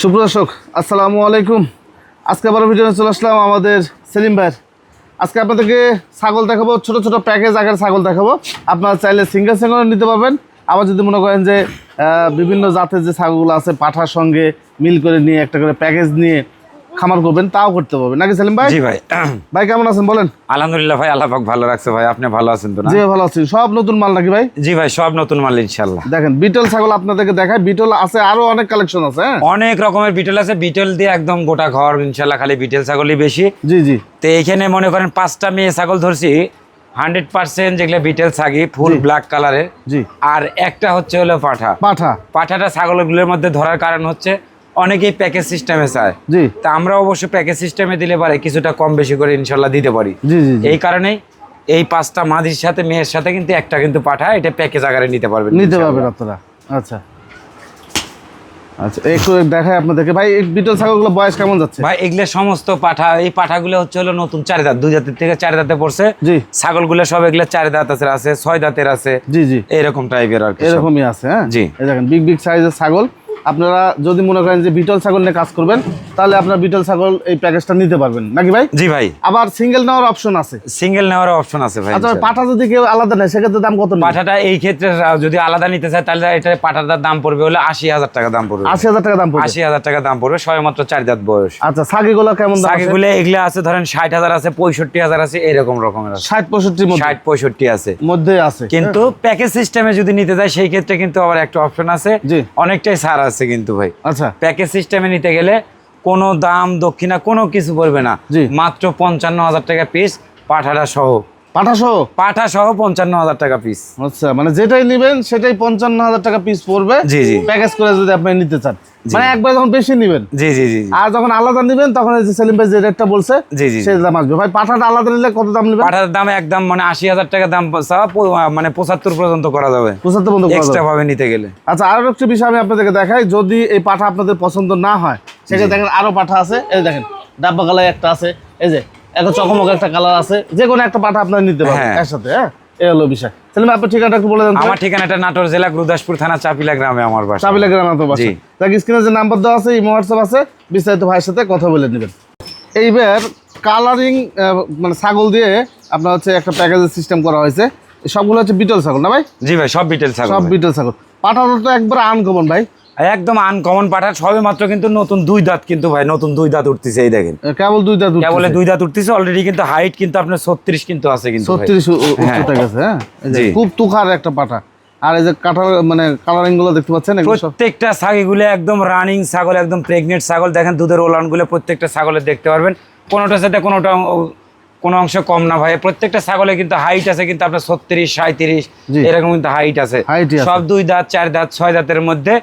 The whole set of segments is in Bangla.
সুপ্রদর্শক আসসালামু আলাইকুম। আজকে আবার ভিডিও চলে আসলাম আমাদের সেলিম ভাইয়ের। আজকে আপনাদেরকে ছাগল দেখাবো, ছোট ছোট প্যাকেজ আকার ছাগল দেখাবো। আপনারা চাইলে সিঙ্গেল সিঙ্গেল নিতে পারবেন। আবার যদি মনে করেন যে বিভিন্ন জাতের যে ছাগলগুলো আছে, পাঠার সঙ্গে মিল করে নিয়ে একটা করে প্যাকেজ নিয়ে খামার করবেন তাও করতে পারবেন। নাকি সেলিম ভাই? জি ভাই। ভাই কেমন আছেন বলেন? আলহামদুলিল্লাহ ভাই আল্লাহ পাক ভালো রাখছে ভাই। আপনি ভালো আছেন তো না? জি ভালো আছি। সব নতুন মাল নাকি ভাই? জি ভাই সব নতুন মাল ইনশাল্লাহ দেখেন বিটল ছাগল আপনাদেরকে দেখায় বিটল আছে আরও অনেক কালেকশন আছে হ্যাঁ? অনেক রকমের বিটল আছে। বিটল দিয়ে একদম গোটা ঘর ইনশাল্লাহ খালি বিটেল ছাগলই বেশি। জি জি। তো এইখানে মনে করেন পাঁচটা মেয়ে ছাগল ধরছি। হান্ড্রেড পার্সেন্ট যেগুলো বিটেল ছাগি ফুল ব্ল্যাক কালারের। জি। আর একটা হচ্ছে হলো পাঠা। পাঠা। পাঠাটা ছাগলগুলোর মধ্যে ধরার কারণ হচ্ছে অনেকেই প্যাকেজ সিস্টেমে চায়। জি। তা আমরা অবশ্য প্যাকেজ সিস্টেমে দিলে পারে কিছুটা কম বেশি করে ইনশাল্লাহ দিতে পারি। জি জি জি। এই কারণেই এই পাঁচটা মাদির সাথে মেয়ের সাথে কিন্তু একটা কিন্তু পাঠা এটা প্যাকেজ আকারে নিতে পারবেন নিতে। পারবেন আপনারা। আচ্ছা। আচ্ছা একটু দেখাই আপনাদেরকে। ভাই বিটল ছাগলগুলো বয়স কেমন যাচ্ছে? ভাই এগুলো সমস্ত পাঠা এই পাঠাগুলো হচ্ছে হলো নতুন চার দাঁত দুই দাঁতের থেকে চার দাঁতে পড়ছে। জি। ছাগলগুলো সব এগুলো চার দাঁত আছে আছে ছয় দাঁতের আছে। জি জি। এরকম টাইপের আর এরকমই আছে হ্যাঁ? জি। এই দেখেন বিগ বিগ সাইজের ছাগল। আপনারা যদি মনে করেন যে বিটল ছাগল নিয়ে কাজ করবেন তাহলে আপনার বিটল ছাগল এই প্যাকেজটা নিতে পারবেন। নাকি ভাই? জি ভাই। আবার সিঙ্গেল নেওয়ার অপশন আছে। সিঙ্গেল নেওয়ার অপশন আছে ভাই আচ্ছা। পাঠা যদি কেউ আলাদা নেয় সেক্ষেত্রে দাম কত পাঠাটা এই ক্ষেত্রে যদি আলাদা নিতে চায় তাহলে এটা পাঠাটার দাম পড়বে হলো আশি হাজার টাকা দাম পড়বে। আশি হাজার টাকা দাম পড়বে। আশি হাজার টাকা দাম পড়বে সবে মাত্র চার দাঁত বয়স। আচ্ছা ছাগিগুলো কেমন দাম আছে? ছাগলগুলো এগুলো আছে ধরেন ষাট হাজার আছে পঁয়ষট্টি হাজার আছে এরকম রকমের আছে। ষাট পঁয়ষট্টির মধ্যে? ষাট পঁয়ষট্টি আছে। মধ্যে আছে। কিন্তু প্যাকেজ সিস্টেমে যদি নিতে যায় সেই ক্ষেত্রে কিন্তু আবার একটা অপশন আছে। অনেকটাই ছাড় আছে। কিন্তু ভাই। আচ্ছা। প্যাকেজ সিস্টেমে নিতে গেলে কোনো দাম দক্ষিণা কোনো কিছু পড়বে না। মাত্র পঞ্চান্ন হাজার টাকা পিস পাঠাটা সহ। পাঠা সহ পাঠা সহ পঞ্চান্ন হাজার টাকা পিস আচ্ছা মানে যেটাই নেবেন সেটাই পঞ্চান্ন হাজার টাকা পিস পড়বে। জি, জি। প্যাকেজ করে যদি আপনি নিতে চান। মানে একবার যখন বেশি নেবেন। জি জি জি। আর যখন আলাদা নেবেন তখন এই যে সেলিম ভাই যে রেটটা বলছে জি, জি। সেই দাম আসবে। ভাই পাঠাটা আলাদা নিলে কত দাম নেবেন? পাঠার দাম একদম মানে আশি হাজার টাকা দাম মানে পঁচাত্তর পর্যন্ত করা যাবে। পঁচাত্তর করা এক্সট্রা ভাবে নিতে গেলে। আচ্ছা আরও একটা বিষয় আমি আপনাদেরকে দেখাই। যদি এই পাঠা আপনাদের পছন্দ না হয় সেক্ষেত্রে দেখেন আরও পাঠা আছে। এই দেখেন ডাব্বা কালার একটা আছে। এই যে একটা চকমক একটা কালার আছে যে কোনো একটা পাঠা আপনারা নিতে পারবেন হ্যাঁ। একসাথে হ্যাঁ? এই হলো বিষয়। সেলিম আপনার ঠিকানাটা একটু বলে দেন আমার ঠিকানাটা নাটোর জেলা গুরুদাসপুর থানা চাপিলা গ্রামে আমার বাসা। চাবিলা গ্রামে তো বাসা। স্ক্রিনে যে নাম্বার দেওয়া আছে ইমো হোয়াটসঅ্যাপ আছে বিস্তারিত ভাইয়ের সাথে কথা বলে নেবেন। এইবার কালারিং মানে ছাগল দিয়ে আপনার হচ্ছে একটা প্যাকেজের সিস্টেম করা হয়েছে। সবগুলো হচ্ছে বিটল ছাগল না ভাই? জি ভাই সব ডিটেলস সব বিটল ছাগল। পাঠাটা তো একবার আনকমন ভাই। একদম আনকমন পাঠা সবে মাত্র কিন্তু নতুন দুই দাঁত কিন্তু ভাই নতুন দুই দাঁত উঠতেছে এই দেখেন। কেবল দুইটা দুধ কেবলে দুই দাঁত উঠতেছে অলরেডি কিন্তু হাইট কিন্তু আপনার ছত্রিশ কিন্তু আছে কিন্তু। ছত্রিশ হ্যাঁ। উচ্চতা গেছে হ্যাঁ? এই যে খুব তুখার একটা পাঠা। আর এই যে কাঠার মানে কালারিংগুলো দেখতে পাচ্ছেন প্রত্যেকটা ছাগলগুলো একদম রানিং ছাগল একদম প্রেগনেন্ট ছাগল। দেখেন দুধের ওলানগুলো প্রত্যেকটা ছাগলের দেখতে পারবেন। কোনোটার সাথে কোনোটা কোনো অংশ কম না ভাই। প্রত্যেকটা ছাগলে কিন্তু হাইট আছে কিন্তু আপনার ছত্রিশ সাঁত্রিশ এরকম কিন্তু হাইট আছে। সব দুই দাঁত চার দাঁত ছয় দাঁতের মধ্যে।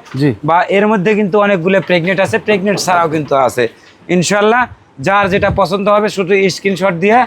বা এর মধ্যে কিন্তু অনেকগুলো প্রেগনেন্ট আছে প্রেগনেন্ট ছাড়াও কিন্তু আছে। ইনশাল্লাহ যার যেটা পছন্দ হবে শুধু স্ক্রিনশট দিয়ে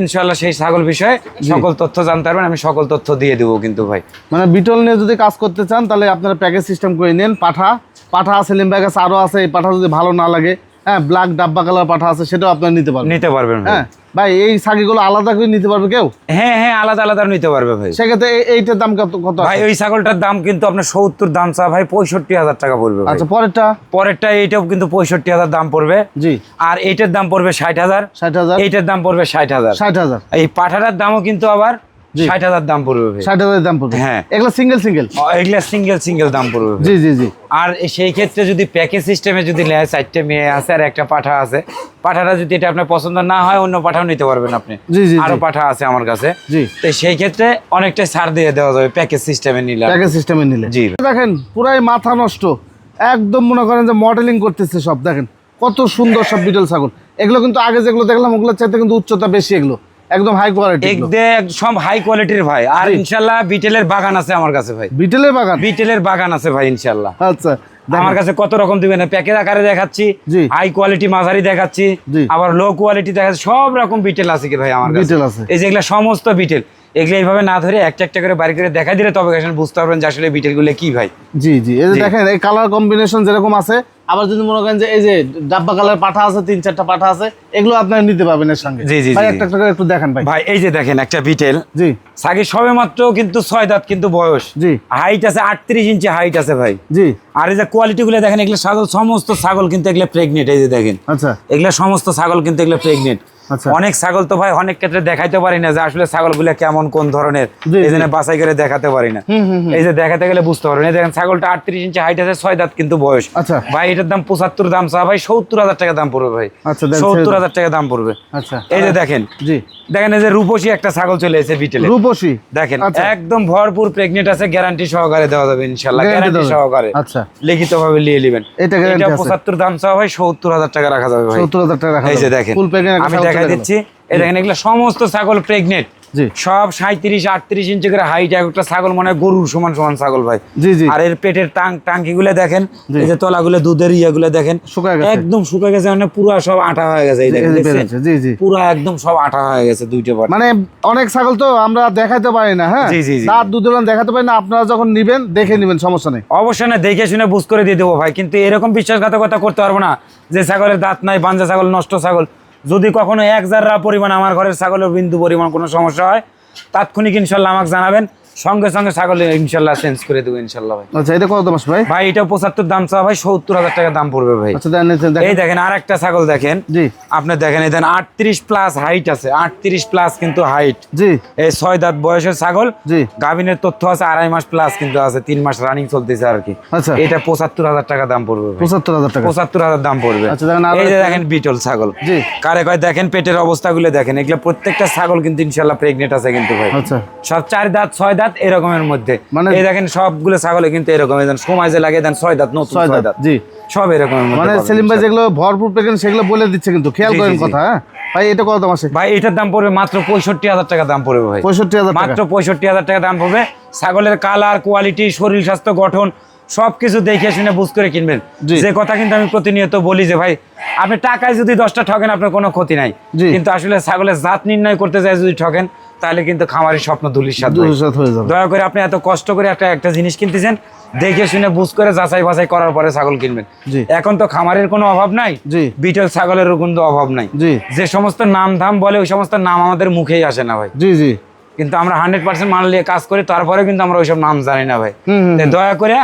ইনশাল্লাহ সেই ছাগল বিষয়ে সকল তথ্য জানতে পারবেন। আমি সকল তথ্য দিয়ে দেবো কিন্তু ভাই। মানে বিটল নিয়ে যদি কাজ করতে চান তাহলে আপনারা প্যাকেজ সিস্টেম করে নেন। পাঠা পাঠা আছে লিম্বা গাছ আরও আছে এই পাঠা যদি ভালো না লাগে হ্যাঁ ব্ল্যাক ডাব্বা কালার পাঠা আছে সেটাও আপনারা নিতে পারবেন। নিতে পারবেন হ্যাঁ ভাই এই ছাগিগুলো আলাদা করে নিতে পারবে কেউ? হ্যাঁ হ্যাঁ আলাদা আলাদা নিতে পারবে ভাই। সেক্ষেত্রে এইটার দাম কত কত ভাই ওই ছাগলটার দাম কিন্তু আপনার সত্তর দাম চা ভাই পঁয়ষট্টি হাজার টাকা পড়বে আচ্ছা পরেরটা? পরেরটা এইটাও কিন্তু পঁয়ষট্টি হাজার দাম পড়বে। জি। আর এইটার দাম পড়বে ষাট হাজার। ষাট হাজার। এইটার দাম পড়বে ষাট হাজার। ষাট হাজার। এই পাঠাটার দামও কিন্তু আবার। ষাট হাজার দাম পড়বে ষাট হাজার দাম পড়বে। হ্যাঁ। এগুলো সিঙ্গেল সিঙ্গেল এগুলা সিঙ্গেল সিঙ্গেল দাম পড়বে জি জি জি। আর সেই ক্ষেত্রে যদি প্যাকেজ সিস্টেমে যদি নেয় চারটে মেয়ে আছে আর একটা পাঠা আছে পাঠাটা যদি এটা আপনার পছন্দ না হয় অন্য পাঠাও নিতে পারবেন আপনি। জি, জি, আরও পাঠা আছে আমার কাছে। জি। তো সেই ক্ষেত্রে অনেকটাই ছাড় দিয়ে দেওয়া যাবে প্যাকেজ সিস্টেমে নিলে। প্যাকেজ সিস্টেমে নিলে। জি। দেখেন পুরাই মাথা নষ্ট। একদম মনে করেন যে মডেলিং করতেছে সব। দেখেন কত সুন্দর সব বিটল ছাগল। এগুলো কিন্তু আগে যেগুলো দেখলাম ওগুলোর চাইতে কিন্তু উচ্চতা বেশি এগুলো। একদম হাই কোয়ালিটি এক দেখ সব হাই কোয়ালিটির ভাই। আর ইনশাল্লাহ বিটেলের বাগান আছে আমার কাছে ভাই। বিটেলের বাগান? বিটেলের বাগান আছে ভাই ইনশাল্লাহ। আচ্ছা আমার কাছে কত রকম দিবেন? প্যাকেট আকারে দেখাচ্ছি হাই কোয়ালিটি মাঝারি দেখাচ্ছি আবার লো কোয়ালিটি দেখাচ্ছি সব রকম বিটেল আছে কি ভাই আমার বিটেল আছে। এই যেগুলা সমস্ত বিটেল এগুলো এইভাবে না ধরে একটা একটা করে বাড়ি করে দেখা দিলে তবে বুঝতে পারবেন যে আসলে বিটেলগুলো কি ভাই। জি জি। এই যে দেখেন এই কালার কম্বিনেশন যেরকম আছে আবার যদি মনে করেন যে এই যে ডাব্বা কালার পাঠা আছে তিন চারটা পাঠা আছে এগুলো আপনারা নিতে পারবেন এর সঙ্গে। জি, জি, ভাই একটা একটা একটু দেখেন ভাই। ভাই এই যে দেখেন একটা বিটেল। জি। সাগি সবে মাত্র কিন্তু ছয় দাঁত কিন্তু বয়স। জি। হাইট আছে আটত্রিশ ইঞ্চি হাইট আছে ভাই। জি। আর এই যে কোয়ালিটি গুলো দেখেন এগুলো ছাগল সমস্ত ছাগল কিন্তু এগুলো প্রেগনেন্ট এই যে দেখেন। আচ্ছা। এগুলো সমস্ত ছাগল কিন্তু এগুলো প্রেগনেন্ট। অনেক ছাগল তো ভাই অনেক ক্ষেত্রে দেখাইতে পারি না যে আসলে ছাগলগুলো কেমন কোন ধরনের। এই জন্য বাছাই করে দেখাতে পারি না। এই যে দেখাতে গেলে বুঝতে পারবেন। এই দেখেন ছাগলটা আটত্রিশ ইঞ্চি হাইট আছে ছয় দাঁত কিন্তু বয়স। আচ্ছা। ভাই এটার দাম পঁচাত্তর দাম চা ভাই সত্তর হাজার টাকা দাম পড়বে ভাই। আচ্ছা, সত্তর হাজার টাকা দাম পড়বে। আচ্ছা। এই যে দেখেন। জি। দেখেন এই যে রূপসী একটা ছাগল চলে এসেছে বিটেলে। রূপসী? দেখেন আচ্ছা। একদম ভরপুর প্রেগনেন্ট আছে গ্যারান্টি সহকারে দেওয়া যাবে ইনশাআল্লাহ গ্যারান্টি সহকারে। আচ্ছা। লিখিত ভাবে নিয়ে নেবেন। এটা গ্যারান্টি আছে। পঁচাত্তর দাম চাওয়া হয় সত্তর হাজার টাকা রাখা যাবে ভাই। সত্তর হাজার টাকা রাখা এই যে দেখেন ফুল pregnant আমি দেখাই দেখা দিচ্ছি এই দেখেন এগুলা সমস্ত ছাগল প্রেগনেন্ট সব সাঁত্রিশ আটত্রিশ ইঞ্চি করে হাইট একটা ছাগল মনে হয় গরুর সমান সমান ছাগল ভাই। জি জি। আর এর পেটের টাং টাঙ্কি গুলো দেখেন এই যে তলাগুলো দুধের ইয়েগুলো দেখেন। একদম শুকায় গেছে মানে পুরো সব আটা হয়ে গেছে পুরো একদম সব আটা হয়ে গেছে দুইটা পাট মানে অনেক ছাগল তো আমরা দেখাতে পারি না হ্যাঁ। দাঁত দুধ দেখাতে পারি না আপনারা যখন নিবেন দেখে নিবেন সমস্যা নেই। অবশ্যই না দেখে শুনে বুঝ করে দিয়ে দেবো ভাই কিন্তু এরকম বিশ্বাসঘাতকতা করতে পারব না যে ছাগলের দাঁত নাই বাঞ্জা ছাগল নষ্ট ছাগল। যদি কখনো এক জাররা পরিমাণ আমার ঘরের ছাগলের বিন্দু পরিমাণ কোনো সমস্যা হয়, তাৎক্ষণিক ইনশাল্লাহ আমাকে জানাবেন। সঙ্গে সঙ্গে ছাগল ইনশাল্লাহ চেঞ্জ করে দেবো ইনশাল্লাহ ভাই। আচ্ছা এটা কত মাস ভাই? ভাই এটা পঁচাত্তর দাম চাওয়া ভাই সত্তর হাজার টাকা দাম পড়বে ভাই। আচ্ছা দেন। এই দেখেন আর একটা ছাগল দেখেন। জি। আপনি দেখেন এই দেখেন আটত্রিশ প্লাস হাইট আছে আটত্রিশ প্লাস কিন্তু হাইট জি। এই ছয় দাঁত বয়সের ছাগল। জি। গাভিনের তথ্য আছে আড়াই মাস প্লাস কিন্তু আছে তিন মাস রানিং চলতেছে আর কি। আচ্ছা। এটা পঁচাত্তর হাজার টাকা দাম পড়বে পঁচাত্তর হাজার টাকা। পঁচাত্তর হাজার দাম পড়বে। আচ্ছা, দেখেন এই যে দেখেন বিটল ছাগল। জি। কারে কয় দেখেন পেটের অবস্থাগুলো দেখেন এগুলো প্রত্যেকটা ছাগল কিন্তু ইনশাল্লাহ প্রেগনেন্ট আছে কিন্তু ভাই। আচ্ছা। সব চার দাঁত ছয় দাঁত এরকমের মধ্যে। মানে- এই দেখেন সবগুলো ছাগলে কিন্তু এরকম দেন সময় যে লাগে দেন ছয় দাঁত নতুন ছয় দাঁত দাঁত জি। সব এরকমের মানে সেলিম ভাই যেগুলো ভরপুর প্যাকেট সেগুলো বলে দিচ্ছে কিন্তু। খেয়াল করেন। কথা হ্যাঁ? ভাই এটা কত মাসে ভাই এটার দাম পড়বে মাত্র পঁয়ষট্টি হাজার টাকা দাম পড়বে ভাই। পঁয়ষট্টি হাজার মাত্র পঁয়ষট্টি হাজার টাকা দাম পড়বে। ছাগলের কালার কোয়ালিটি শরীর স্বাস্থ্য গঠন সবকিছু দেখে শুনে বুঝ করে কিনবেন। যে কথা কিন্তু আমি প্রতিনিয়ত বলি যে ভাই আপনি টাকায় যদি দশটা ঠকেন আপনার কোনো ক্ষতি নাই। কিন্তু আসলে ছাগলের জাত নির্ণয় করতে যায় যদি ঠকেন তাহলে কিন্তু খামারের স্বপ্ন ধুলির সাথে হয়ে যাবে। দয়া করে আপনি এত কষ্ট করে একটা একটা জিনিস কিনতেছেন দেখে শুনে বুঝ করে যাচাই বাছাই করার পরে ছাগল কিনবেন। এখন তো খামারের কোনো অভাব নাই বিটল ছাগলেরও কিন্তু অভাব নাই। যে সমস্ত নাম ধাম বলে ওই সমস্ত নাম আমাদের মুখেই আসে না ভাই। জি জি। কিন্তু আমরা হান্ড্রেড পার্সেন্ট মাল নিয়ে কাজ করি তারপরে কিন্তু আমরা ওইসব নাম জানি না ভাই। দয়া করে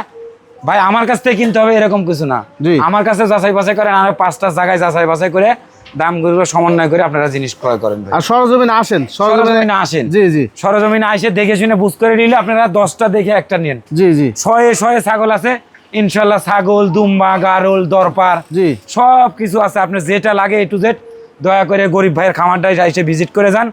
ভাই আমার কাছ থেকে কিনতে হবে এরকম কিছু না। আমার কাছে যাচাই বাছাই করেন আর পাঁচটা জায়গায় যাচাই বাছাই করে দামগুলো সমন্বয় করে আপনারা জিনিস ক্রয় করেন আর সরজমিনে আসেন সরজমিনে আসেন। জি জি। সরজমিনে এসে দেখে শুনে বুঝ করে নিলে আপনারা দশটা দেখে একটা নেন। জি জি। শয়ে শয়ে ছাগল আছে ইনশাল্লাহ ছাগল দুম্বা গারল দরপার জি। সব কিছু আছে। আপনার যেটা লাগে এ টু জেড দয়া করে গরিব ভাইয়ের খামারটায় এসে ভিজিট করে যান।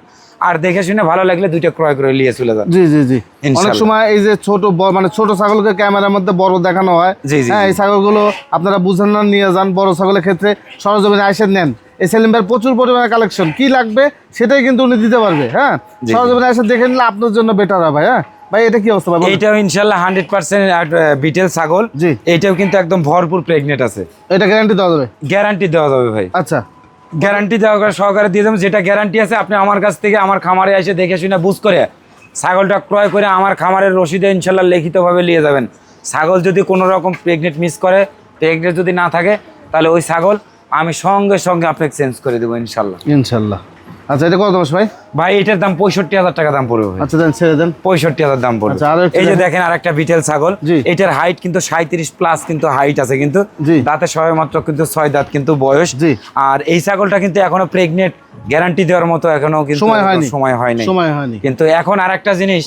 আর দেখে শুনে ভালো লাগলে দুইটা ক্রয় করে নিয়ে চলে যান। জি জি জি। অনেক সময় এই যে ছোট মানে ছোট ছাগলকে ক্যামেরার মধ্যে বড় দেখানো হয়। হ্যাঁ এই ছাগলগুলো আপনারা বুঝেন না নিয়ে যান। বড় ছাগলের ক্ষেত্রে সরজমিনে আইসেন নেন। এই সেলিম ভাইয়ের প্রচুর পরিমাণে কালেকশন কি লাগবে সেটাই কিন্তু উনি দিতে পারবে হ্যাঁ। সরজমিনে এসে দেখে নিলে আপনার জন্য বেটার হবে হ্যাঁ? ভাই এটা কি অবস্থা ভাই? এইটাও ইনশাল্লাহ হান্ড্রেড পার্সেন্ট বিটেল ছাগল। জি। এইটাও কিন্তু একদম ভরপুর প্রেগনেন্ট আছে। এটা গ্যারান্টি দেওয়া যাবে? গ্যারান্টি দেওয়া যাবে ভাই। আচ্ছা। গ্যারান্টি দেওয়া সহকারে দিয়ে দেবেন যেটা গ্যারান্টি আছে আপনি আমার কাছ থেকে আমার খামারে এসে দেখে শুনে বুঝ করে ছাগলটা ক্রয় করে আমার খামারের রসিদে ইনশাল্লাহ লিখিতভাবে নিয়ে যাবেন। ছাগল যদি কোনো রকম প্রেগনেন্ট মিস করে প্রেগনেন্ট যদি না থাকে তাহলে ওই ছাগল আমি সঙ্গে সঙ্গে আপনাকে চেঞ্জ করে দেবো ইনশাল্লাহ। ইনশাল্লাহ। আচ্ছা এটা কত মাস ভাই? ভাই এটার দাম পঁয়ষট্টি হাজার টাকা দাম পড়বে আচ্ছা দেন ছেড়ে দেন। পঁয়ষট্টি হাজার দাম পড়বে। আচ্ছা, এই যে দেখেন। আর একটা বিটেল ছাগল। এটার হাইট কিন্তু সাঁত্রিশ প্লাস কিন্তু হাইট আছে কিন্তু দাঁতে সবে মাত্র কিন্তু ছয় দাঁত কিন্তু বয়স। আর এই ছাগলটা কিন্তু এখনও প্রেগনেন্ট গ্যারান্টি দেওয়ার মতো এখনও কিন্তু সময় হয়নি। সময় হয়নি। সময় হয়নি। কিন্তু এখন আর একটা জিনিস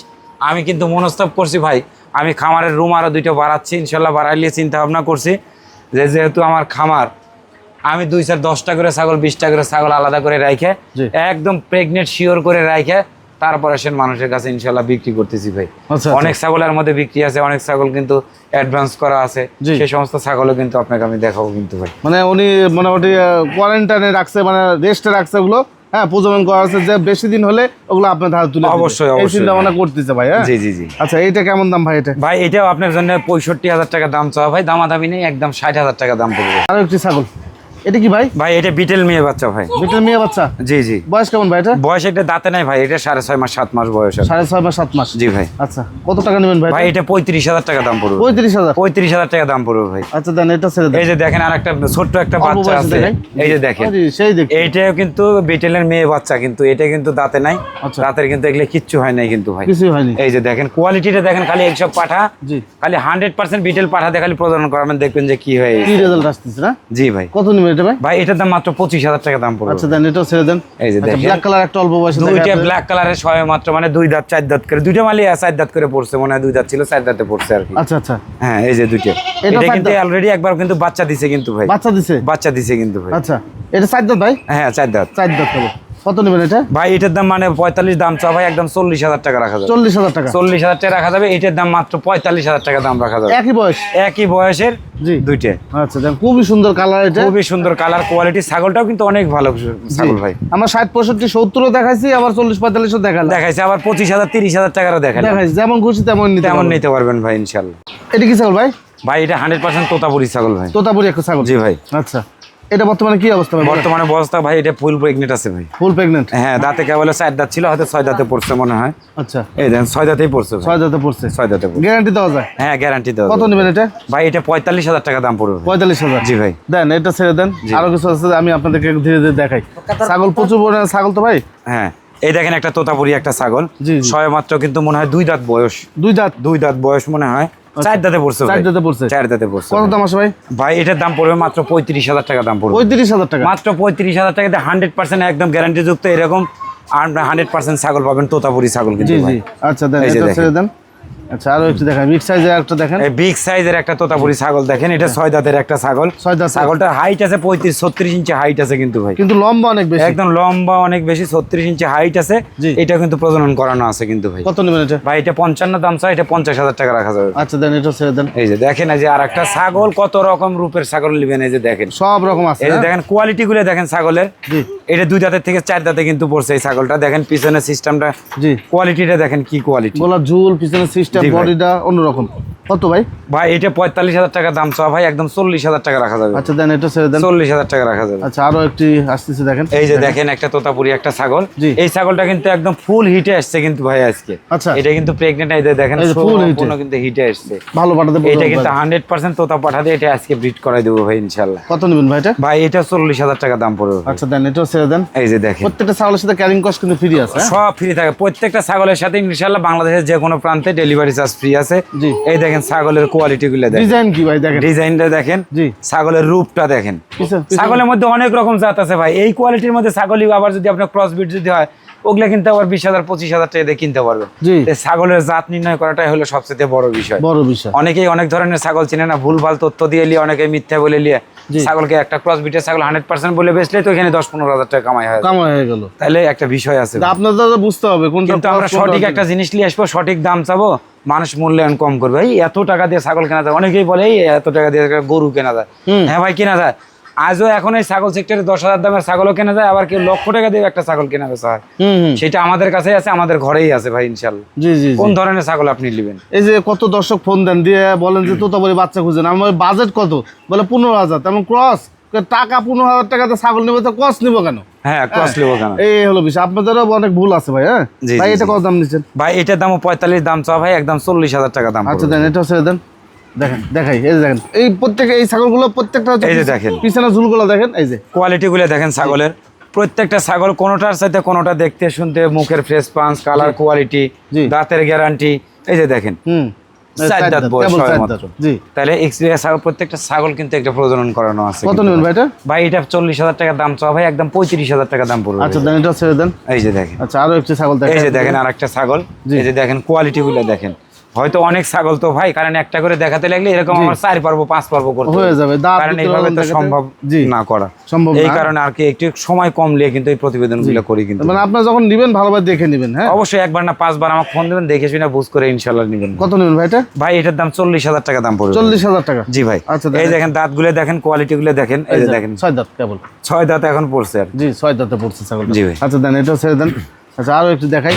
আমি কিন্তু মনস্তাব করছি ভাই। আমি খামারের রুম আরও দুইটা বাড়াচ্ছি ইনশাল্লাহ বাড়াইলে চিন্তা ভাবনা করছি যে যেহেতু আমার খামার আমি দুই চার দশটা করে ছাগল বিশটা করে ছাগল আলাদা করে রাইখে জি। একদম প্রেগনেন্ট শিওর করে রাইখে তারপরে সে মানুষের কাছে ইনশাল্লাহ বিক্রি করতেছি ভাই। আচ্ছা, অনেক ছাগলের মধ্যে বিক্রি আছে অনেক ছাগল কিন্তু অ্যাডভান্স করা আছে। সেই সমস্ত ছাগলও কিন্তু আপনাকে আমি দেখাবো কিন্তু ভাই। মানে উনি মোটামুটি কোয়ারেন্টাইনে রাখছে মানে রেস্টে রাখছে ওগুলো হ্যাঁ প্রজনন করা আছে যে বেশি দিন হলে ওগুলো আপনার ধারে তুলে অবশ্যই, এই অবশ্যই। চিন্তা ভাবনা করতেছে ভাই হ্যাঁ? জি জি জি। আচ্ছা এইটা কেমন দাম ভাই এটা? ভাই এটাও আপনার জন্য পঁয়ষট্টি হাজার টাকা দাম চাওয়া ভাই দামাদামি নেই একদম ষাট হাজার টাকা দাম পড়বে। আরও একটি ছাগল। এটা কি ভাই? ভাই এটা বিটেল মেয়ে বাচ্চা ভাই। বিটেল মেয়ে বাচ্চা? জি জি। বয়স কেমন ভাই এটা? বয়স এটা দাঁতে নাই ভাই এটা সাড়ে ছয় মাস সাত মাস বয়স সাড়ে ছয় মাস সাত মাস। জি ভাই। আচ্ছা কত টাকা নেবেন ভাই ভাই এটা পঁয়ত্রিশ হাজার টাকা দাম পড়বে। পঁয়ত্রিশ হাজার? পঁয়ত্রিশ হাজার টাকা দাম পড়বে ভাই। আচ্ছা দেন এটা ছেড়ে এই যে দেখেন আর একটা ছোট্ট একটা বাচ্চা আছে। এই যে দেখেন। সেই দেখ। এইটাও কিন্তু বিটেলের মেয়ে বাচ্চা কিন্তু এটা কিন্তু দাঁতে নাই। আচ্ছা। দাঁতের কিন্তু এগুলো কিচ্ছু হয় নাই কিন্তু ভাই। কিছুই হয়নি। এই যে দেখেন কোয়ালিটিটা দেখেন খালি এইসব পাঠা। জি। খালি হান্ড্রেড পার্সেন্ট বিটেল পাঠাতে খালি প্রদান করাবেন দেখবেন যে কি হয়ে কি রেজাল্ট আসতেছে না? জি ভাই। কত নেবেন এটা ভাই? ভাই এটার দাম মাত্র পঁচিশ হাজার টাকা দাম পড়বে। আচ্ছা দেন এটাও ছেড়ে দেন। এই যে ব্ল্যাক কালার একটা অল্প বয়সে দুইটা ব্ল্যাক কালারের ছয় মাত্র মানে দুই দাঁত চার দাঁত করে। দুইটা মালি চার দাঁত করে পড়ছে মনে হয় দুই দাঁত ছিল চার দাঁতে পড়ছে আর কি। আচ্ছা আচ্ছা। হ্যাঁ এই যে দুইটা। এটা কিন্তু অলরেডি একবার কিন্তু বাচ্চা দিছে কিন্তু ভাই। বাচ্চা দিছে? বাচ্চা দিছে কিন্তু ভাই। আচ্ছা এটা চার দাঁত ভাই? হ্যাঁ চার দাঁত। চার দাঁত কত নেবেন এটা? ভাই এটার দাম মানে পঁয়তাল্লিশ দাম চা ভাই একদম চল্লিশ হাজার টাকা রাখা যাবে। চল্লিশ হাজার টাকা। চল্লিশ হাজার টাকা রাখা যাবে এটার দাম মাত্র পঁয়তাল্লিশ হাজার টাকা দাম রাখা যাবে। একই বয়স? একই বয়সের জি। দুইটা। আচ্ছা খুবই সুন্দর কালার এটা। খুবই সুন্দর কালার কোয়ালিটি ছাগলটাও কিন্তু অনেক ভালো ছাগল ভাই। আমরা ষাট পঁয়ষট্টি সত্তরও দেখাইছি আবার চল্লিশ পঁয়তাল্লিশও দেখালাম। দেখাইছে আবার পঁচিশ হাজার তিরিশ হাজার টাকারও দেখাইছি যেমন খুশি তেমন নিতে তেমন। নিতে পারবেন ভাই ইনশাল্লাহ। এটা কি ছাগল ভাই? ভাই এটা হান্ড্রেড পার্সেন্ট তোতাপুরি ছাগল ভাই। তোতাপুরি একটা ছাগল। জি ভাই। আচ্ছা। এটা বর্তমানে কি অবস্থা ভাই? বর্তমানে বস্তা ভাই এটা ফুল প্রেগনেন্ট আছে ভাই। ফুল প্রেগনেন্ট হ্যাঁ দাঁতে কেবল চার দাঁত ছিল হয়তো ছয় দাঁতে পড়ছে মনে হয়। আচ্ছা। এই দেন ছয় দাঁতেই পড়ছে ছয় দাঁতে পড়ছে। ছয় দাঁতে গ্যারান্টি দেওয়া যায়? হ্যাঁ গ্যারান্টি দেওয়া কত নেবেন এটা? ভাই এটা পঁয়তাল্লিশ হাজার টাকা দাম পড়বে পঁয়তাল্লিশ হাজার? জি ভাই। দেন এটা ছেড়ে দেন। আরও কিছু আছে আমি আপনাদেরকে ধীরে ধীরে দেখাই। ছাগল প্রচুর পরিমাণে ছাগল তো ভাই? হ্যাঁ এই দেখেন একটা তোতাপুরি একটা ছাগল। ছয় মাত্র কিন্তু মনে হয় দুই দাঁত বয়স। দুই দাঁত? দুই দাঁত বয়স মনে হয়। চার দাঁতে পড়ছে চার ভাই। পড়ছে। চার দাঁতে পড়ছে কত দাম আছে ভাই? ভাই এটার দাম পড়বে মাত্র পঁয়ত্রিশ হাজার টাকা দাম পড়বে। পঁয়ত্রিশ হাজার টাকা। মাত্র পঁয়ত্রিশ হাজার টাকাতে হান্ড্রেড পার্সেন্ট একদম গ্যারান্টি যুক্ত এরকম হান্ড্রেড পার্সেন্ট ছাগল পাবেন তোতাপুরি ছাগল কিন্তু আচ্ছা দেন। আচ্ছা আরও একটু দেখেন। বিগ সাইজের একটা দেখেন। এই বিগ সাইজের একটা তোতাপুরি ছাগল দেখেন। এটা ছয় দাঁতের একটা ছাগল। ছয় দাঁত ছাগলটার হাইট আছে পঁয়ত্রিশ ছত্রিশ ইঞ্চি হাইট আছে কিন্তু ভাই। কিন্তু লম্বা অনেক বেশি। একদম লম্বা অনেক বেশি ছত্রিশ ইঞ্চি হাইট আছে। এটা কিন্তু প্রজনন করানো আছে কিন্তু ভাই। কত নেবেন এটা? ভাই এটা পঞ্চান্ন দাম চাই এটা পঞ্চাশ হাজার টাকা রাখা যাবে। আচ্ছা দেন এটা ছেড়ে দেন। এই যে দেখেন এই যে আর একটা ছাগল কত রকম রূপের ছাগল নেবেন এই যে দেখেন। সব রকম আছে এই যে হ্যাঁ? দেখেন কোয়ালিটি গুলো দেখেন ছাগলের। জি। এটা দুই দাঁতের থেকে চার দাঁতে কিন্তু পড়ছে এই ছাগলটা। দেখেন পিছনের সিস্টেমটা জি। কোয়ালিটিটা দেখেন কি কোয়ালিটি গলার ঝুল পিছনের সিস্টেম বডিটা অন্যরকম। কত ভাই? ভাই এটা পঁয়তাল্লিশ হাজার টাকা দাম চাওয়া ভাই একদম চল্লিশ হাজার টাকা রাখা যাবে। আচ্ছা দেন এটা ছেড়ে দেন। চল্লিশ হাজার টাকা রাখা যাবে। আচ্ছা আরও একটি আসতেছে দেখেন। এই যে দেখেন। একটা তোতাপুরি একটা ছাগল। এই ছাগলটা কিন্তু একদম ফুল হিটে আসছে কিন্তু ভাই আজকে। আচ্ছা। এটা কিন্তু প্রেগনেন্ট এই দেখেন full সম্পূর্ণ কিন্তু হিটে আসছে। ভালো পাঠাতে এটা কিন্তু। হান্ড্রেড পার্সেন্ট তোতা পাঠাতে এটা আজকে ব্রিড করাই দেবো ভাই ইনশাল্লাহ কত নেবেন ভাই এটা? ভাই এটা চল্লিশ হাজার টাকা দাম পড়বে আচ্ছা দেন এটাও ছেড়ে দেন। এই যে দেখেন। প্রত্যেকটা ছাগলের সাথে ক্যারিং কস্ট কিন্তু ফ্রি আছে হ্যাঁ? সব ফ্রি থাকে। প্রত্যেকটা ছাগলের সাথে ইনশাল্লাহ বাংলাদেশের যে কোনো প্রান্তে ডেলিভারি চার্জ ফ্রি আছে। এই দেখেন ছাগলের কোয়ালিটি গুলো দেখেন। ডিজাইন কি ভাই দেখেন? ডিজাইনটা দেখেন। জি। ছাগলের রূপটা দেখেন। ছাগলের মধ্যে অনেক রকম জাত আছে ভাই। এই কোয়ালিটির মধ্যে ছাগলই আবার যদি আপনার ক্রস ব্রিড যদি হয় ওগুলা কিন্তু আবার বিশ হাজার পঁচিশ হাজার টাকা দিয়ে কিনতে পারবে। ছাগলের জাত নির্ণয় করাটাই হলো সবচেয়ে বড় বিষয়। বড় বিষয়। অনেকেই অনেক ধরনের ছাগল চিনে না ভুলভাল তথ্য দিয়ে নিয়ে অনেকে মিথ্যা বলে জি। ছাগলকে একটা ক্রস বিটের ছাগল হান্ড্রেড পার্সেন্ট বলে বেচলে তো এখানে দশ পনেরো হাজার টাকা কামাই হয় কামাই হয়ে গেল। তাহলে একটা বিষয় আছে। আপনাদের তো বুঝতে হবে কোনটা কিন্তু আমরা সঠিক একটা জিনিস নিয়ে আসব সঠিক দাম চাবো মানুষ মূল্যায়ন কম করবে। এই এত টাকা দিয়ে ছাগল কেনা যায় অনেকেই বলে এই এত টাকা দিয়ে গরু কেনা যায়। হ্যাঁ ভাই কেনা যায়। আজও এখন এই ছাগল সেক্টরে দশ হাজার দামের ছাগলও কেনা যায় আবার কেউ লক্ষ টাকা দিয়ে একটা ছাগল কেনা বেচা হয়। সেটা আমাদের কাছেই আছে আমাদের ঘরেই আছে ভাই ইনশাল্লাহ। জি জি। কোন ধরনের ছাগল আপনি নেবেন? এই যে কত দর্শক ফোন দেন দিয়ে বলেন যে তোতাবরি বাচ্চা খুঁজেন আমার বাজেট কত? বলে পনেরো হাজার। তেমন ক্রস টাকা পনেরো হাজার টাকাতে ছাগল নেবে তো ক্রস নিবো কেন? হ্যাঁ ক্রস নেব কেন? এই হলো বিষয়। আপনাদেরও অনেক ভুল আছে ভাই হ্যাঁ? এটা কত দাম নিচ্ছেন? ভাই এটার দামও পঁয়তাল্লিশ দাম চাওয়া ভাই একদম চল্লিশ হাজার টাকা দাম আচ্ছা দেন এটা ছেড়ে দেন। দেখেন দেখাই এই দেখেন এই প্রত্যেক এই ছাগলগুলো প্রত্যেকটা এই যে দেখেন। পিছনে ঝুলগুলো দেখেন এই যে। কোয়ালিটি দেখেন ছাগলের। প্রত্যেকটা ছাগল কোনোটার সাথে কোনোটা দেখতে শুনতে মুখের ফ্রেশ পাঞ্চ কালার কোয়ালিটি দাঁতের গ্যারান্টি এই যে দেখেন হুম। এই চার চার দাঁত দাঁত, বয়স কেবল চার মাত্র। দাঁত। জি। তাহলে ছাগল প্রত্যেকটা ছাগল কিন্তু একটা প্রজনন করানো আছে কত নেবেন ভাই এটা? ভাই? এটা চল্লিশ হাজার টাকা দাম চাওয়া ভাই একদম পঁয়ত্রিশ হাজার টাকা দাম পড়বে। আচ্ছা এটা ছেড়ে দেন। এই যে দেখেন। আচ্ছা আরও একটি ছাগল এই যে দেখেন। আর একটা ছাগল। এই যে দেখেন কোয়ালিটি গুলো দেখেন। হয়তো অনেক ছাগল তো ভাই কারণ একটা করে দেখাতে লাগলে এরকম আমার চার পর্ব পাঁচ পর্ব করতে হয়ে যাবে। কারণ এইভাবে তো সম্ভব না করা। সম্ভব এই কারণে আর কি একটু সময় কম নিয়ে কিন্তু এই প্রতিবেদনগুলো করি কিন্তু। মানে আপনার যখন নিবেন ভালোভাবে দেখে নিবেন হ্যাঁ? অবশ্যই একবার না পাঁচবার আমাকে ফোন দেবেন দেখে শুনে বুঝ করে ইনশাল্লাহ নেবেন। কত নেবেন ভাই এটা? ভাই এটার দাম চল্লিশ হাজার টাকা দাম পড়বে। চল্লিশ হাজার টাকা? জি ভাই। আচ্ছা, এই দেখেন। দাঁতগুলো দেখেন কোয়ালিটি গুলো দেখেন এই দেখেন। ছয় দাঁত কেবল। ছয় দাঁত এখন পড়ছে আর জি ছয় দাঁতে পড়ছে ছাগল জি ভাই। আচ্ছা দেন এটা ছেড়ে দেন। আচ্ছা আরও একটু দেখাই।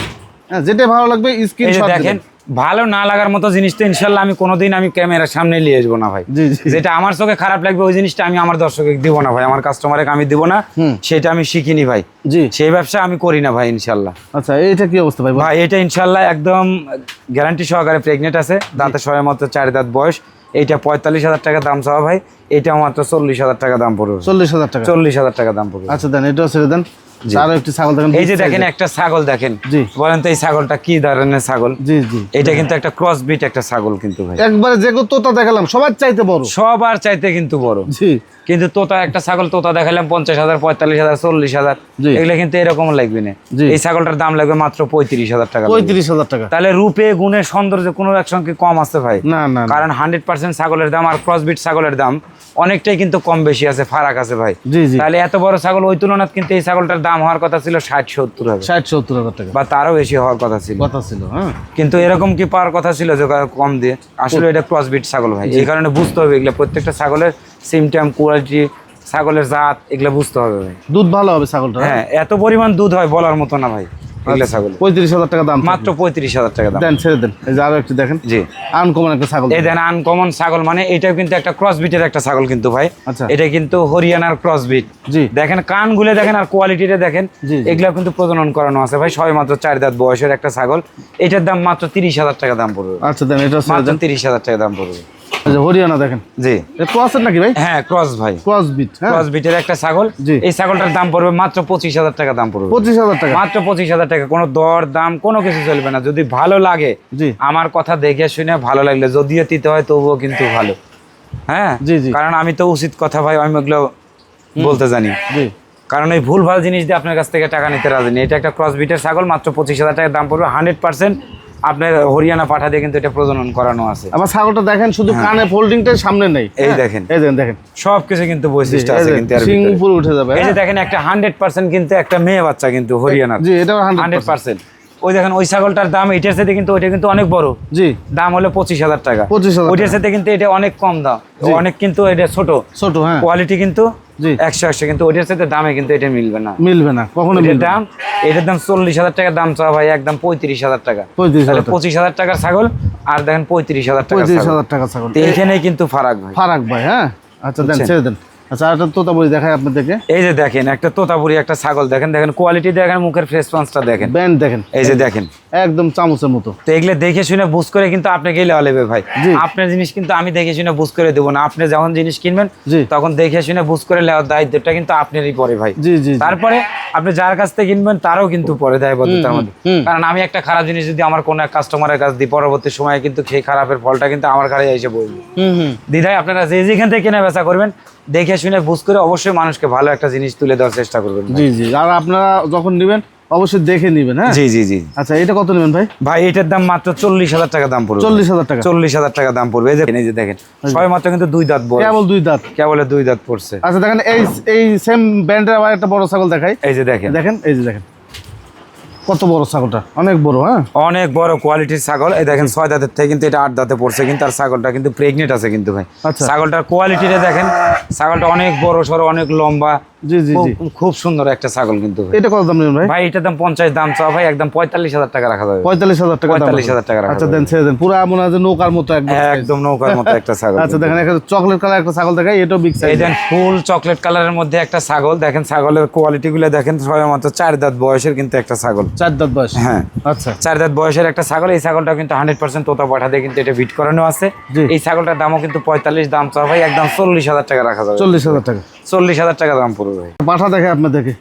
হ্যাঁ যেটা ভালো লাগবে স্ক্রিন এই যে শট দেখেন ভালো না লাগার মতো জিনিস তো ইনশাল্লাহ আমি কোনোদিন আমি ক্যামেরার সামনে নিয়ে আসব না ভাই। যেটা আমার চোখে খারাপ লাগবে ওই জিনিসটা আমি আমার দর্শকে দিব না ভাই আমার কাস্টমারকে আমি দিব না। সেটা আমি শিখিনি ভাই। জি। সেই ব্যবসা আমি করি না ভাই ইনশাল্লাহ। আচ্ছা এটা কি অবস্থা ভাই? ভাই এটা ইনশাল্লাহ একদম গ্যারান্টি সহকারে প্রেগনেন্ট আছে। দাঁতে সবাই মাত্র চার দাঁত বয়স। এইটা পঁয়তাল্লিশ হাজার টাকা দাম চাওয়া ভাই। এটা মাত্র চল্লিশ হাজার টাকা দাম পড়বে। চল্লিশ হাজার টাকা। চল্লিশ হাজার টাকা দাম পড়বে। আচ্ছা দেন এটাও ছেড়ে দেন। আরও একটি ছাগল দেখেন এই যে দেখেন একটা ছাগল দেখেন। জি। বলেন তো এই ছাগলটা কি ধরনের ছাগল? জি জি। এটা কিন্তু একটা ক্রস বিট একটা ছাগল কিন্তু ভাই। একবারে যে তোতা দেখালাম সবার চাইতে বড়। সবার চাইতে কিন্তু বড়। জি। কিন্তু তোতা একটা ছাগল তোতা দেখালাম পঞ্চাশ হাজার পঁয়তাল্লিশ হাজার চল্লিশ হাজার এগুলো কিন্তু এরকম লাগবে না। এই ছাগলটার দাম লাগবে মাত্র পঁয়ত্রিশ হাজার টাকা। পঁয়ত্রিশ হাজার টাকা। তাহলে রূপে গুণে সৌন্দর্য কোনো একসঙ্গে কম আছে ভাই। না না না। কারণ হান্ড্রেড পার্সেন্ট ছাগলের দাম আর ক্রসবিট ছাগলের দাম অনেকটাই কিন্তু কম বেশি আছে ফারাক আছে ভাই। জি জি। তাহলে এত বড় ছাগল ওই তুলনায় কিন্তু এই ছাগলটার দাম হওয়ার কথা ছিল ষাট সত্তর হবে ষাট সত্তর হাজার টাকা। বা তারও বেশি হওয়ার কথা ছিল। কথা ছিল হ্যাঁ। কিন্তু এরকম কি পাওয়ার কথা ছিল যে কম দিয়ে? আসলে এটা ক্রসবিট ছাগল ভাই। এই কারণে বুঝতে হবে এগুলো প্রত্যেকটা ছাগলের সিমটাম কোয়ালিটি ছাগলের জাত এগুলো বুঝতে হবে ভাই। দুধ ভালো হবে ছাগলটা হ্যাঁ এত পরিমাণ দুধ হয় বলার মতো না ভাই। এগুলো ছাগল পঁয়ত্রিশ হাজার টাকা দাম মাত্র পঁয়ত্রিশ হাজার টাকা দাম। দেন ছেড়ে দেন। এই যে আরও একটু দেখেন। জি। আনকমন একটা ছাগল। এই দেন আনকমন ছাগল মানে এটাও কিন্তু একটা একটা ছাগল কিন্তু ভাই। আচ্ছা। এটা কিন্তু হরিয়ানার ক্রসবিট জি। দেখেন কানগুলো দেখেন আর কোয়ালিটিটা দেখেন জি। কিন্তু প্রজনন করানো আছে ভাই। সবাই মাত্র চার দাঁত বয়সের একটা ছাগল। এটার দাম মাত্র তিরিশ হাজার টাকা দাম পড়বে। আচ্ছা দেন এটা ছেড়ে মাত্র তিরিশ হাজার টাকা দাম পড়বে। হরিয়ানা দেখেন। জি। ক্রসের নাকি ভাই? হ্যাঁ ক্রস ভাই। ক্রস বিট ক্রস বিটের একটা ছাগল। এই ছাগলটার দাম পড়বে মাত্র পঁচিশ হাজার টাকা দাম পড়বে। পঁচিশ হাজার টাকা। মাত্র পঁচিশ হাজার টাকা। কোনো দর দাম কোনো কিছু চলবে না। যদি ভালো লাগে আমার কথা দেখে শুনে ভালো লাগলে যদিও দিতে হয় তবুও কিন্তু ভালো। হ্যাঁ? জি, জি। কারণ আমি তো উচিত কথা ভাই আমি ওগুলো বলতে জানি। জি। কারণ এই ভুল ভালো জিনিস দিয়ে আপনার কাছ থেকে টাকা নিতে রাজি নেই। এটা একটা ক্রস বিটের ছাগল মাত্র পঁচিশ হাজার টাকার দাম পড়বে। হান্ড্রেড পার্সেন্ট আপনার হরিয়ানা পাঠা দিয়ে কিন্তু এটা প্রজনন করানো আছে। আমার ছাগলটা দেখেন শুধু কানে ফোল্ডিংটাই সামনে নেই। হ্যাঁ। এই হ্যাঁ? দেখেন। এই দেখেন দেখেন। সব কিছু কিন্তু বৈশিষ্ট্য আছে কিন্তু এর শিং ভিতরে। উপরে উঠে যাবে এই যে হ্যাঁ? দেখেন একটা হান্ড্রেড পার্সেন্ট কিন্তু একটা মেয়ে বাচ্চা কিন্তু হরিয়ানার। জি এটা হান্ড্রেড হান্ড্রেড পার্সেন্ট ওই দেখেন ওই ছাগলটার দাম এটার সাথে কিন্তু ওইটা কিন্তু অনেক বড়। জি। দাম হলো পঁচিশ হাজার টাকা। 25,000 ওইটার সাথে কিন্তু এটা অনেক কম দাম। অনেক কিন্তু এটা ছোট। ছোট হ্যাঁ। কোয়ালিটি কিন্তু একশো একশো কিন্তু ওইটার সাথে দামে কিন্তু এটা মিলবে না। মিলবে না কখনো দাম এটার দাম চল্লিশ হাজার টাকা দাম চাওয়া ভাই একদম পঁয়ত্রিশ হাজার টাকা। পঁচিশ হাজার টাকার ছাগল আর দেখেন পঁয়ত্রিশ হাজার টাকা পঁয়ত্রিশ হাজার টাকা ছাগল। এইখানেই কিন্তু ফারাক ভাই। ফারাক ভাই হ্যাঁ? আচ্ছা দেন ছেড়ে দেন। আচ্ছা একটা তোতা বই দেখাই আপনাদেরকে। এই যে দেখেন একটা তোতাপুরি একটা ছাগল। দেখেন দেখেন কোয়ালিটি দেখেন মুখের ফ্রেশ পাঁচটা দেখেন। ব্যান্ড দেখেন। এই যে দেখেন। একদম চামচের মতো। তো এগুলো দেখে শুনে বুঝ করে কিন্তু গেলে আলেবে ভাই। আপনার জিনিস কিন্তু আমি দেখে শুনে বুঝ করে দেবো না। আপনি যখন জিনিস কিনবেন তখন দেখে শুনে বুঝ করে নেওয়ার দায়িত্বটা কিন্তু আপনারই পরে ভাই। তারপরে আপনি যার কাছ থেকে কিনবেন তারও কিন্তু পরে দায়বদ্ধতার মধ্যে কারণ আমি একটা খারাপ জিনিস যদি আমার কোনো এক কাস্টমারের কাছ দিই পরবর্তী সময়ে কিন্তু সেই খারাপের ফলটা কিন্তু আমার ঘরে এসে বলবে দিদাই আপনারা যে যেখান থেকে কেনা বেচা করবেন দেখে শুনে বুঝ করে অবশ্যই মানুষকে ভালো একটা জিনিস তুলে দেওয়ার চেষ্টা করবেন জি জি। আর আপনারা যখন নেবেন অবশ্যই দেখে নেবেন হ্যাঁ? জি জি জি। আচ্ছা এটা কত নেবেন ভাই? ভাই এটার দাম মাত্র চল্লিশ হাজার টাকা দাম পড়বে। চল্লিশ হাজার টাকা। চল্লিশ হাজার টাকা দাম পড়বে। এই যে এই যে দেখেন সবাই মাত্র কিন্তু দুই দাঁত বড় কেবল দুই দাঁত। কেবল দুই দাঁত পড়ছে। আচ্ছা দেখেন এই এই সেম ব্যান্ডের আবার একটা বড় ছাগল দেখাই। এই যে দেখেন। দেখেন এই যে দেখেন। কত বড় ছাগলটা? অনেক বড় হ্যাঁ? অনেক বড় কোয়ালিটির ছাগল। এই দেখেন ছয় দাঁতের থেকে কিন্তু এটা আট দাঁতে পড়ছে কিন্তু আর ছাগলটা কিন্তু প্রেগনেন্ট আছে কিন্তু ভাই। আচ্ছা। ছাগলটার কোয়ালিটিটা দেখেন ছাগলটা অনেক বড় সড়ো অনেক লম্বা জি জি জি। খুব- সুন্দর একটা ছাগল কিন্তু এটা কত দাম নেবেন ভাই? ভাই এটার দাম পঞ্চাশ দাম চাওয়া ভাই একদম পঁয়তাল্লিশ হাজার টাকা রাখা যাবে। পঁয়তাল্লিশ হাজার টাকা দাম 45,000 টাকা আচ্ছা দেন ছেড়ে দেন। পুরো মনে হয় নৌকার মতো একদম একদম নৌকার মতো একটা ছাগল আচ্ছা দেখেন একটা চকলেট কালার একটা ছাগল দেখাই এটাও বিগ সাইজ ফুল চকলেট কালারের মধ্যে একটা ছাগল। দেখেন ছাগলের কোয়ালিটি গুলো দেখেন সবাই মাত্র চার দাঁত বয়সের কিন্তু একটা ছাগল। চার দাঁত বয়স। হ্যাঁ। আচ্ছা। চার দাঁত বয়সের একটা ছাগল এই ছাগলটা কিন্তু হান্ড্রেড পার্সেন্ট তোতা পাঠা দিয়ে কিন্তু এটা বিট করানো আছে। এই ছাগলটার দামও কিন্তু পঁয়তাল্লিশ দাম চাওয়া ভাই একদম চল্লিশ হাজার টাকা রাখা যাবে। চল্লিশ হাজার টাকা। চল্লিশ হাজার টাকা দাম পড়বে ভাই। পাঠা দেখে আপনাদেরকে।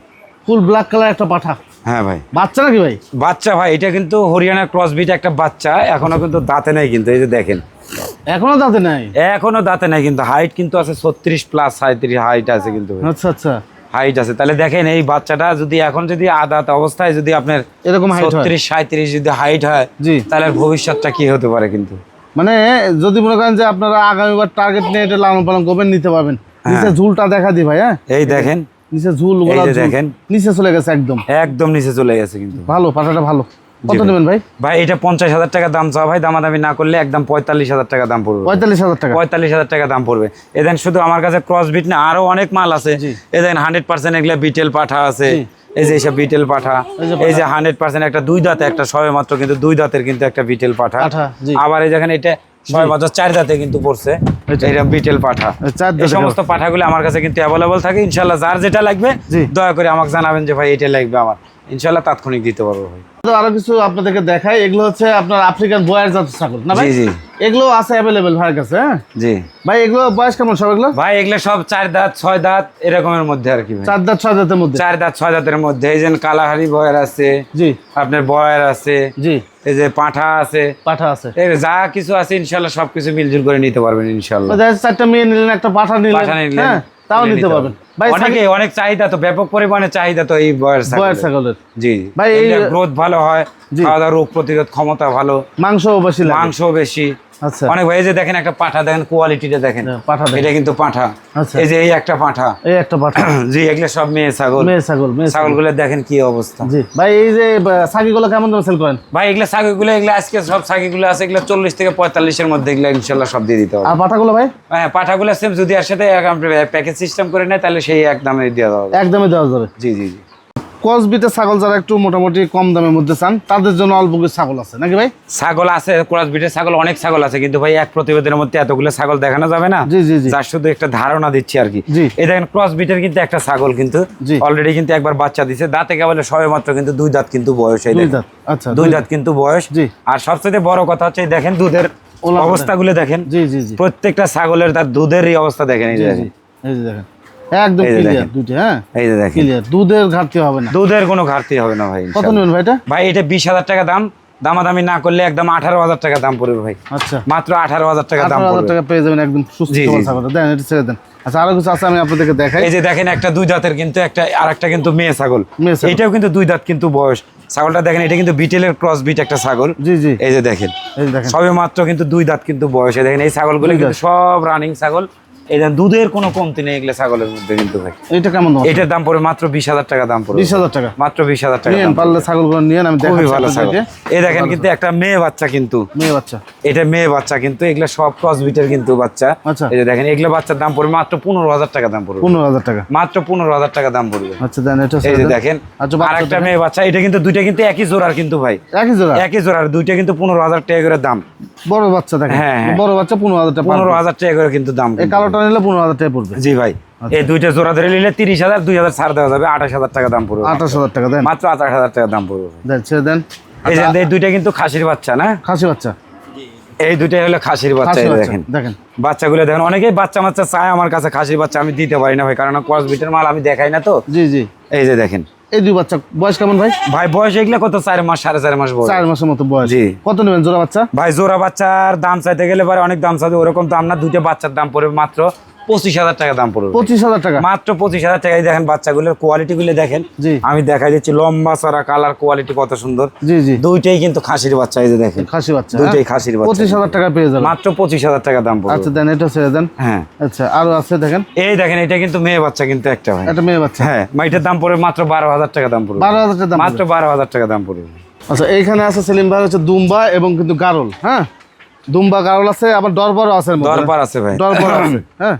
ফুল ব্ল্যাক কালার একটা পাঠা হ্যাঁ ভাই। বাচ্চা নাকি ভাই? বাচ্চা ভাই এটা কিন্তু হরিয়ানার ক্রস বিট একটা বাচ্চা এখনও কিন্তু দাঁতে নেই কিন্তু এই যে দেখেন। এখনও দাঁতে নাই? এখনও দাঁতে নেই কিন্তু হাইট কিন্তু আছে ছত্রিশ প্লাস সাঁত্রিশ হাইট আছে কিন্তু আচ্ছা আচ্ছা। হাইট আছে। তাহলে দেখেন এই বাচ্চাটা যদি এখন যদি আদাত অবস্থায় যদি আপনার এরকম ছত্রিশ সাঁত্রিশ যদি হাইট হয় জি। তাহলে ভবিষ্যৎটা কি হতে পারে কিন্তু? মানে যদি মনে করেন যে আপনারা আগামীবার টার্গেট নিয়ে এটা লালন পালন করবেন নিতে পারবেন। নিচে ঝুলটা দেখা দি ভাই হ্যাঁ? এই দেখেন। নিচে ঝুল গোলা দেখেন। নিচে চলে গেছে একদম। একদম নিচে চলে গেছে কিন্তু। ভালো পাঠাটা ভালো। কত নেবেন ভাই? ভাই এটা পঞ্চাশ হাজার টাকা দাম চাওয়া ভাই। দামাদামি না করলে একদম পঁয়তাল্লিশ হাজার টাকা দাম পড়বে। পঁয়তাল্লিশ হাজার টাকা। পঁয়তাল্লিশ হাজার টাকা দাম পড়বে। এদেন শুধু আমার কাছে ক্রস বিট না আরও অনেক মাল আছে। এদেন হান্ড্রেড পার্সেন্ট এগুলা বিটেল পাঠা আছে। এই যে এইসব বিটেল পাঠা। এই যে হান্ড্রেড পার্সেন্ট একটা দুই দাঁতে একটা সবে মাত্র কিন্তু দুই দাঁতের কিন্তু একটা বিটেল পাঠা, আবার এই যেখানে এটা চার দাঁতে কিন্তু পড়ছে। এটা। বিটেল পাঠা। এই সমস্ত পাঠাগুলো আমার কাছে কিন্তু অ্যাভেলেবল থাকে। ইনশাল্লাহ যার যেটা লাগবে দয়া করে আমাকে জানাবেন যে ভাই এটা লাগবে আমার। ইনশাল্লাহ তাৎক্ষণিক দিতে পারব ভাই। আরও কিছু আপনাদেরকে দেখাই এগুলো হচ্ছে আপনার আফ্রিকান বয়ার জাত ছাগল না ভাই? জি জি। এগুলো আছে অ্যাভেলেবেল ভাইয়ের কাছে হ্যাঁ? জি। ভাই এগুলো বয়স কেমন সব এগুলো? ভাই এগুলো সব চার দাঁত ছয় দাঁত এরকমের মধ্যে আর কি ভাই। চার দাঁত ছয় দাঁতের মধ্যে? চার দাঁত ছয় দাঁতের মধ্যে। এই যে কালাহারি বয়ের আছে জি। আপনার বয়ের আছে জি। এই যে পাঁঠা আছে পাঠা আছে। এই যা কিছু আছে ইনশাল্লাহ সবকিছু মিলজুল করে নিতে পারবেন ইনশাল্লাহ। ওই যাচ্ছে চারটা মেয়ে নিলেন একটা পাঠা নিলেন পাঠা নিলেন, হ্যাঁ তাও নিতে পারবেন। ভাই অনেকে অনেক চাহিদা তো ব্যাপক পরিমাণে চাহিদা তো এই বয়ের বয়ার ছাগলের। জি। ভাই, এই- গ্রোথ ভালো হয়। খাওয়া দাওয়া রোগ প্রতিরোধ ক্ষমতা ভালো মাংসও বেশি লাগে। মাংস বেশি। আচ্ছা। অনেক ভাই যে দেখেন একটা পাঠা দেখেন কোয়ালিটিটা দেখেন। হ্যাঁ, পাঠা এটা কিন্তু পাঠা। আচ্ছা। এই যে এই একটা পাঠা। এই একটা পাঠা। জি এগুলো সব মেয়ে ছাগল। মেয়ে ছাগল মেয়ে ছাগলগুলো দেখেন কি অবস্থা। জি। ভাই এই যে সাকিগুলো কেমন দামে সেল করেন? ভাই এগুলো ছাগলগুলো এগুলো আজকে সব ছাগলগুলো আছে এগুলো চল্লিশ থেকে পঁয়তাল্লিশের মধ্যে এগুলো ইনশাল্লাহ সব দিয়ে দিতে হবে। আর পাঠাগুলো ভাই? হ্যাঁ পাঠাগুলো সেম যদি এর সাথে প্যাকেজ সিস্টেম করে নেয় তাহলে সেই এক দামে দেওয়া একদমই দেওয়া যাবে। জি জি জি। কসবিতে ছাগল যারা একটু মোটামুটি কম দামের মধ্যে চান তাদের জন্য অল্প কিছু ছাগল আছে নাকি ভাই ছাগল আছে ক্রস বিটের ছাগল অনেক ছাগল আছে কিন্তু ভাই এক প্রতিবেদনের মধ্যে এতগুলো ছাগল দেখানো যাবে না জি জি জি যার শুধু একটা ধারণা দিচ্ছি আর কি জি। এই দেখেন ক্রস কিন্তু একটা ছাগল কিন্তু। অলরেডি কিন্তু একবার বাচ্চা দিছে দাঁতে কেবলে সবে মাত্র কিন্তু দুই দাঁত কিন্তু বয়স এই দেখেন। দাঁত আচ্ছা দুই দাঁত কিন্তু বয়স জি। আর সবচেয়ে বড় কথা হচ্ছে দেখেন দুধের অবস্থাগুলো দেখেন জি জি জি প্রত্যেকটা ছাগলের তার দুধের এই অবস্থা দেখেন এই দেখেন। এই যে দেখেন একদম ক্লিয়ার। হ্যাঁ? এই যে দেখেন। ক্লিয়ার দুধের ঘাটতি হবে না। দুধের কোনো ঘাটতি হবে না ভাই কত নেবেন ভাই এটা? ভাই এটা বিশ হাজার টাকা দাম। দামাদামি না করলে একদম আঠারো হাজার টাকা দাম পড়বে ভাই। আচ্ছা। মাত্র আঠারো হাজার টাকা দাম পড়বে। টাকা পেয়ে যাবেন একদম সুস্থ দেন এটা ছেড়ে দেন। আচ্ছা আরও কিছু আছে আমি আপনাদেরকে দেখাই। এই যে দেখেন একটা দুই দাঁতের কিন্তু একটা আর একটা কিন্তু মেয়ে ছাগল। এটাও কিন্তু দুই দাঁত কিন্তু বয়স। ছাগলটা দেখেন এটা কিন্তু বিটেলের ক্রস বিট একটা ছাগল। জি জি। এই যে দেখেন। এই দেখেন। সবে মাত্র কিন্তু দুই দাঁত কিন্তু বয়সে। দেখেন এই ছাগলগুলো কিন্তু সব রানিং ছাগল। দেখেন দুধের কোনো কমতি নেই এগুলো ছাগলের মধ্যে কিন্তু ভাই। এইটা কেমন দাম? এটার দাম পড়বে মাত্র বিশ হাজার টাকা দাম পড়বে। বিশ হাজার টাকা। মাত্র বিশ হাজার টাকা পারলে ছাগলগুলো নিয়েন আমি খুবই ভালো ছাগল। এই দেখেন কিন্তু একটা মেয়ে বাচ্চা কিন্তু। মেয়ে বাচ্চা। এটা মেয়ে বাচ্চা কিন্তু এগুলো সব ক্রস বিটের কিন্তু বাচ্চা। আচ্ছা। যে দেখেন এগুলো বাচ্চার দাম পড়বে মাত্র পনেরো হাজার টাকা দাম পড়বে। পনেরো হাজার টাকা। মাত্র পনেরো হাজার টাকা দাম পড়বে। আচ্ছা দেন এটা এই যে দেখেন আচ্ছা আর একটা মেয়ে বাচ্চা এটা কিন্তু দুইটা কিন্তু একই জোড়ার কিন্তু ভাই। একই জোড়া? একই জোড়ার দুইটা কিন্তু পনেরো হাজার টাকা করে দাম। বড় বাচ্চা দেখেন। হ্যাঁ, হ্যাঁ। বড় বাচ্চা পনেরো হাজার টাকা। পনেরো হাজার টাকা করে কিন্তু দাম এই কিন্তু। কালোটা নিলে পনেরো হাজার টাকা পড়বে। জি ভাই। আচ্ছা। এই দুইটা জোড়া ধরে নিলে তিরিশ হাজার দুই হাজার ছাড় দেওয়া যাবে। আঠাশ হাজার টাকা দাম পড়বে। আঠাশ হাজার টাকা দেন। মাত্র আঠাশ হাজার টাকা দাম পড়বে। দেন ছেড়ে দেন। এই যে এই দুইটা কিন্তু খাসির বাচ্চা না? খাসি বাচ্চা। এই দুইটাই হলো খাসির বাচ্চা খাসি বাচ্চা দেখেন। দেখেন। বাচ্চাগুলো দেখেন অনেকেই বাচ্চা বাচ্চা চায় আমার কাছে খাসির বাচ্চা আমি দিতে পারি না ভাই কারণ ক্রস বিটের মাল আমি দেখাই না তো। জি জি। এই যে দেখেন। এই দুই বাচ্চা বয়স কেমন ভাই? ভাই বয়স এগুলো কত? চার মাস সাড়ে চার মাস বয়স। চার মাসের মতো বয়স। জি। কত নেবেন জোড়া বাচ্চা? ভাই জোড়া বাচ্চার দাম চাইতে গেলে পরে অনেক দাম চাইতে ওরকম দাম না দুইটা বাচ্চার দাম পড়বে মাত্র পঁচিশ হাজার টাকা দাম পড়বে পঁচিশ হাজার টাকা। মাত্র পঁচিশ হাজার টাকায় দেখেন বাচ্চাগুলোর কোয়ালিটি গুলো দেখেন। আমি দেখাই দিচ্ছি লম্বা চড়া কালার কোয়ালিটি কত সুন্দর। জি জি। দুইটাই কিন্তু খাসির বাচ্চা এই যে দেখেন। খাসি বাচ্চা দুইটাই হ্যাঁ? খাসির বাচ্চা। পঁচিশ হাজার টাকা পেয়ে যাবেন। মাত্র পঁচিশ হাজার টাকা দাম পড়বে। আচ্ছা দেন এটা ছেড়ে দেন। হ্যাঁ। আচ্ছা আরও আছে দেখেন। এই দেখেন এটা কিন্তু মেয়ে বাচ্চা কিন্তু একটা ভাই। একটা মেয়ে বাচ্চা। হ্যাঁ মাইটার দাম পড়বে মাত্র বারো হাজার টাকা দাম পড়বে। বারো হাজার টাকা দাম মাত্র বারো হাজার টাকা দাম পড়বে। আচ্ছা এইখানে আছে সেলিম ভাই হচ্ছে দুম্বা এবং কিন্তু গারল হ্যাঁ? দুম্বা গারল আছে আবার দরবারও আছে দরবার আছে ভাই। দরবার আছে হ্যাঁ?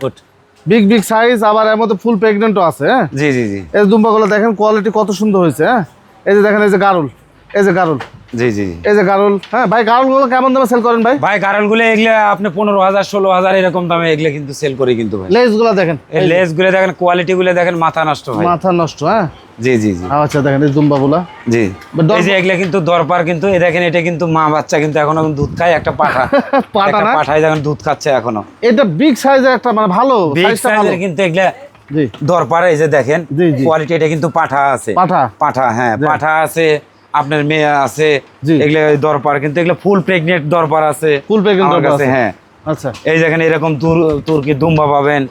বিগ বিগ সাইজ আবার এর মধ্যে ফুল প্রেগনেন্টও আছে হ্যাঁ? জি জি জি। এই দুম্বাগুলো দেখেন কোয়ালিটি কত সুন্দর হয়েছে হ্যাঁ? এই যে দেখেন এই যে গারল এই যে গারল। জি জি এই যে গারল হ্যাঁ ভাই গারলগুলো কেমন দামে সেল করেন ভাই? ভাই গারলগুলো এগুলো আপনি পনেরো হাজার ষোলো হাজার এরকম দামে এগুলো কিন্তু সেল করি কিন্তু ভাই। লেজগুলো দেখেন। এই লেস দেখেন কোয়ালিটি দেখেন মাথা নষ্ট ভাই। মাথা নষ্ট হ্যাঁ? জি জি জি। আচ্ছা দেখেন এই দুম্বাগুলো জি। এই যে এগুলা কিন্তু দরবার কিন্তু এই দেখেন এটা কিন্তু মা বাচ্চা কিন্তু এখনও দুধ খায় একটা পাঠা। পাঠা না? পাঠায় দেখেন দুধ খাচ্ছে এখনও। এটা বিগ সাইজের একটা মানে ভালো বিগ সাইজের কিন্তু এগুলা জি। এই যে দেখেন। কোয়ালিটি এটা কিন্তু পাঠা আছে। পাঠা? পাঠা হ্যাঁ পাঠা আছে আপনার মেয়ে আছে এগুলো দরবার কিন্তু এগুলো ফুল প্রেগনেন্ট দরবার আছে। আমার দরবার কাছে, আছে। হ্যাঁ। আচ্ছা। এই দেখেন এরকম তুর্কি দুম্বা পাবেন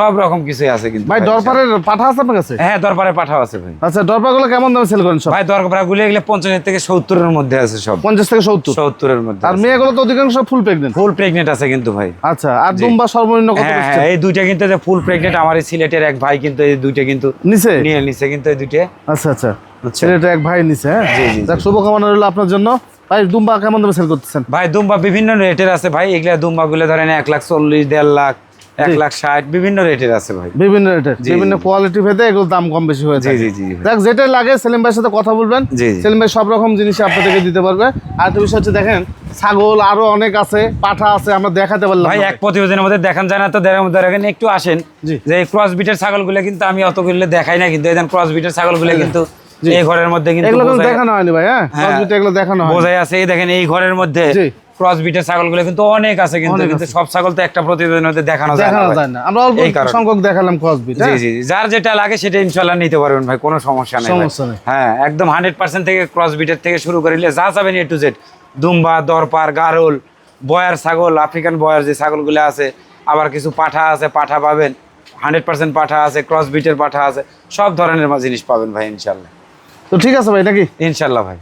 সব রকম কিছুই আছে কিন্তু ভাই ডরপারের পাঠা আছে আপনার কাছে? হ্যাঁ দরবারে পাঠাও আছে ভাই। আচ্ছা ডরপারগুলো কেমন দামে সেল করেন সব? ভাই দরবারগুলো এগুলো পঞ্চাশ থেকে সত্তরের মধ্যে আছে সব। পঞ্চাশ থেকে সত্তর? সত্তরের মধ্যে আর মেয়েগুলো তো অধিকাংশ ফুল প্রেগনেন্ট ফুল প্রেগনেন্ট আছে কিন্তু ভাই। আচ্ছা আর দুম্বা সর্বনিম্ন কত হ্যাঁ বেচছেন? হ্যাঁ এই দুইটা কিন্তু যে ফুল প্রেগনেন্ট আমার সিলেটের এক ভাই কিন্তু এই দুইটা কিন্তু নিচে? নিয়ে নিছে কিন্তু এই দুইটা। আচ্ছা আচ্ছা। ছেলেটা এক ভাই নিচে হ্যাঁ? জি, জি, জি। যাক শুভকামনা রইল আপনার জন্য। ভাই দুম্বা কেমন দামে সেল করতেছেন? ভাই দুম্বা বিভিন্ন রেটের আছে। ভাই এগুলা দুম্বা গুলো ধরেন এক লাখ চল্লিশ দেড় লাখ এক লাখ ষাট বিভিন্ন রেটের আছে ভাই। বিভিন্ন রেটের বিভিন্ন কোয়ালিটি ভেদে এগুলো দাম কম বেশি হয়ে যায় জি জি দেখ যেটা লাগে সেলিম ভাইয়ের সাথে কথা বলবেন। সেলিম ভাই সব রকম জিনিস আপনাদেরকে দিতে পারবে। আর একটা বিষয় হচ্ছে দেখেন ছাগল আরও অনেক আছে পাঠা আছে আমরা দেখাতে পারলাম ভাই এক প্রতিবেদনের মধ্যে দেখান যায় না তো দেখেন একটু আসেন। যে ক্রস বিটের ছাগলগুলো কিন্তু আমি অতগুলো দেখাই না কিন্তু ক্রস বিটের ছাগলগুলো কিন্তু। এই ঘরের মধ্যে কিন্তু এগুলো বোঝাই- দেখানো হয়নি ভাই হ্যাঁ হ্যাঁ। এগুলো দেখানো হয় বোঝাই আছে এই দেখেন এই ঘরের মধ্যে জি। ছাগলগুলো কিন্তু অনেক আছে কিন্তু কিন্তু সব ছাগল তো একটা প্রতিবেদনের মধ্যে দেখানো যায় না দেখানো ভাই। যায় না আমরা অল্প সংখ্যক দেখালাম ক্রসবিট জি জি জি। যার যেটা লাগে সেটা ইনশাল্লাহ নিতে পারবেন ভাই কোনো সমস্যা নেই সমস্যা নেই। হ্যাঁ একদম হান্ড্রেড পার্সেন্ট থেকে ক্রস থেকে শুরু করিলে যা যাবেন এ টু জেড দুম্বা দরপার গারল বয়ার ছাগল আফ্রিকান বয়ার যে ছাগল ছাগলগুলো আছে আবার কিছু পাঠা আছে পাঠা পাবেন হান্ড্রেড পার্সেন্ট পাঠা আছে ক্রস বিটের পাঠা আছে সব ধরনের জিনিস পাবেন ভাই ইনশাল্লাহ তো ঠিক আছে ভাই নাকি? ইনশাল্লাহ ভাই।